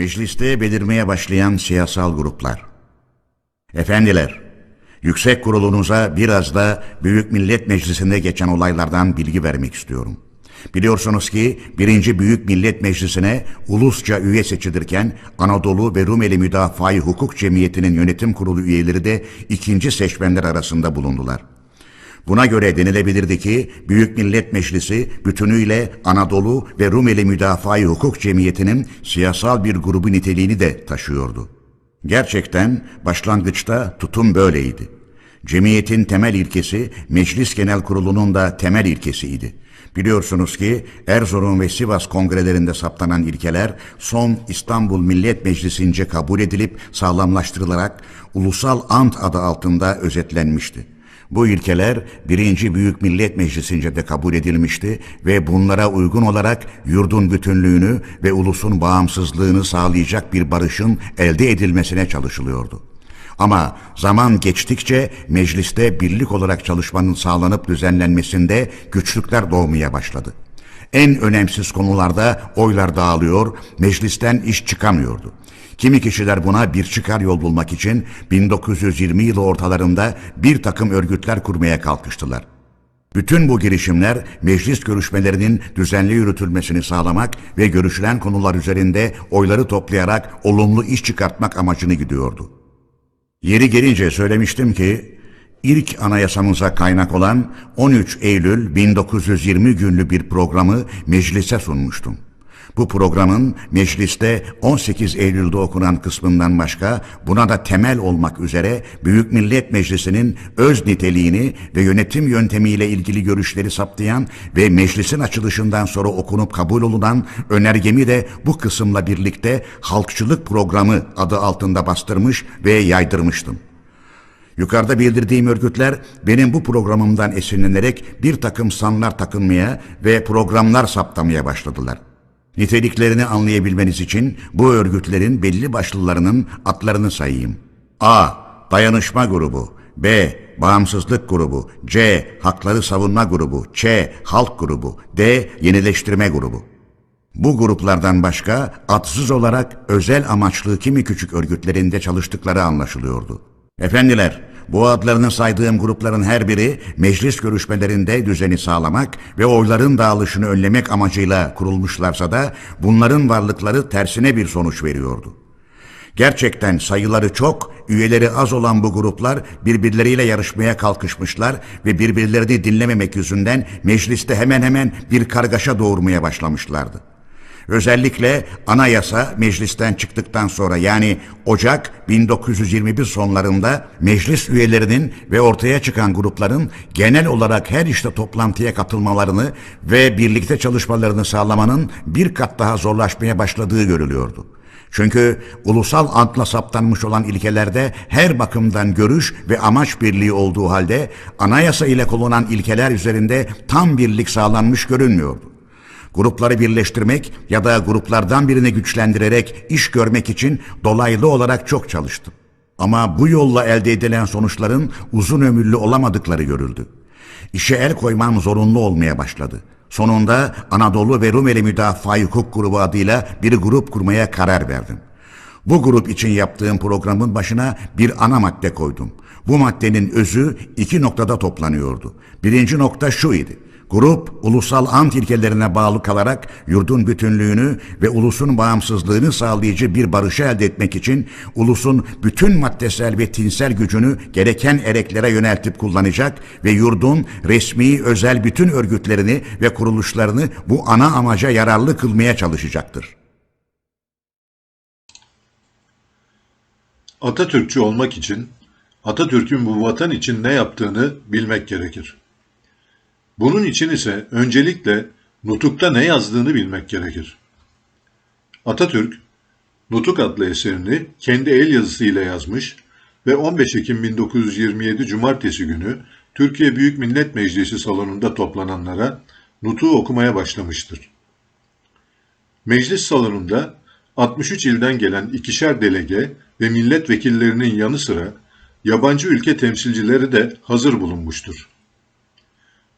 Mecliste belirmeye başlayan siyasal gruplar. Efendiler, yüksek kurulunuza biraz da Büyük Millet Meclisi'nde geçen olaylardan bilgi vermek istiyorum. Biliyorsunuz ki 1. Büyük Millet Meclisi'ne ulusça üye seçilirken Anadolu ve Rumeli Müdafaa-i Hukuk Cemiyeti'nin yönetim kurulu üyeleri de ikinci seçmenler arasında bulundular. Buna göre denilebilirdi ki Büyük Millet Meclisi bütünüyle Anadolu ve Rumeli Müdafaa-i Hukuk Cemiyeti'nin siyasal bir grubu niteliğini de taşıyordu. Gerçekten başlangıçta tutum böyleydi. Cemiyetin temel ilkesi Meclis Genel Kurulu'nun da temel ilkesiydi. Biliyorsunuz ki Erzurum ve Sivas kongrelerinde saptanan ilkeler son İstanbul Millet Meclisi'nce kabul edilip sağlamlaştırılarak Ulusal Ant adı altında özetlenmişti. Bu ilkeler 1. Büyük Millet Meclisi'nce de kabul edilmişti ve bunlara uygun olarak yurdun bütünlüğünü ve ulusun bağımsızlığını sağlayacak bir barışın elde edilmesine çalışılıyordu. Ama zaman geçtikçe mecliste birlik olarak çalışmanın sağlanıp düzenlenmesinde güçlükler doğmaya başladı. En önemsiz konularda oylar dağılıyor, meclisten iş çıkamıyordu. Kimi kişiler buna bir çıkar yol bulmak için 1920 yılı ortalarında bir takım örgütler kurmaya kalkıştılar. Bütün bu girişimler meclis görüşmelerinin düzenli yürütülmesini sağlamak ve görüşülen konular üzerinde oyları toplayarak olumlu iş çıkartmak amacını gidiyordu. Yeri gelince söylemiştim ki ilk anayasamıza kaynak olan 13 Eylül 1920 günlü bir programı meclise sunmuştum. Bu programın mecliste 18 Eylül'de okunan kısmından başka buna da temel olmak üzere Büyük Millet Meclisi'nin öz niteliğini ve yönetim yöntemiyle ilgili görüşleri saptayan ve meclisin açılışından sonra okunup kabul olunan önergemi de bu kısımla birlikte Halkçılık Programı adı altında bastırmış ve yaydırmıştım. Yukarıda bildirdiğim örgütler benim bu programımdan esinlenerek bir takım sanlar takınmaya ve programlar saptamaya başladılar. Niteliklerini anlayabilmeniz için bu örgütlerin belli başlılarının adlarını sayayım. A. Dayanışma grubu. B. Bağımsızlık grubu. C. Hakları savunma grubu. Ç. Halk grubu. D. Yenileştirme grubu. Bu gruplardan başka atsız olarak özel amaçlı kimi küçük örgütlerinde çalıştıkları anlaşılıyordu. Efendiler, bu adlarını saydığım grupların her biri meclis görüşmelerinde düzeni sağlamak ve oyların dağılışını önlemek amacıyla kurulmuşlarsa da bunların varlıkları tersine bir sonuç veriyordu. Gerçekten sayıları çok, üyeleri az olan bu gruplar birbirleriyle yarışmaya kalkışmışlar ve birbirlerini dinlememek yüzünden mecliste hemen hemen bir kargaşa doğurmaya başlamışlardı. Özellikle anayasa meclisten çıktıktan sonra yani Ocak 1921 sonlarında meclis üyelerinin ve ortaya çıkan grupların genel olarak her işte toplantıya katılmalarını ve birlikte çalışmalarını sağlamanın bir kat daha zorlaşmaya başladığı görülüyordu. Çünkü ulusal antla saptanmış olan ilkelerde her bakımdan görüş ve amaç birliği olduğu halde anayasa ile konulan ilkeler üzerinde tam birlik sağlanmış görünmüyordu. Grupları birleştirmek ya da gruplardan birini güçlendirerek iş görmek için dolaylı olarak çok çalıştım. Ama bu yolla elde edilen sonuçların uzun ömürlü olamadıkları görüldü. İşe el koymam zorunlu olmaya başladı. Sonunda Anadolu ve Rumeli Müdafaa Hukuk Grubu adıyla bir grup kurmaya karar verdim. Bu grup için yaptığım programın başına bir ana madde koydum. Bu maddenin özü iki noktada toplanıyordu. Birinci nokta şu idi. Grup, ulusal ant ilkelerine bağlı kalarak yurdun bütünlüğünü ve ulusun bağımsızlığını sağlayıcı bir barışı elde etmek için ulusun bütün maddesel ve tinsel gücünü gereken ereklere yöneltip kullanacak ve yurdun resmi özel bütün örgütlerini ve kuruluşlarını bu ana amaca yararlı kılmaya çalışacaktır. Atatürkçü olmak için Atatürk'ün bu vatan için ne yaptığını bilmek gerekir. Bunun için ise öncelikle Nutuk'ta ne yazdığını bilmek gerekir. Atatürk, Nutuk adlı eserini kendi el yazısıyla yazmış ve 15 Ekim 1927 Cumartesi günü Türkiye Büyük Millet Meclisi salonunda toplananlara Nutuk'u okumaya başlamıştır. Meclis salonunda 63 ilden gelen ikişer delege ve milletvekillerinin yanı sıra yabancı ülke temsilcileri de hazır bulunmuştur.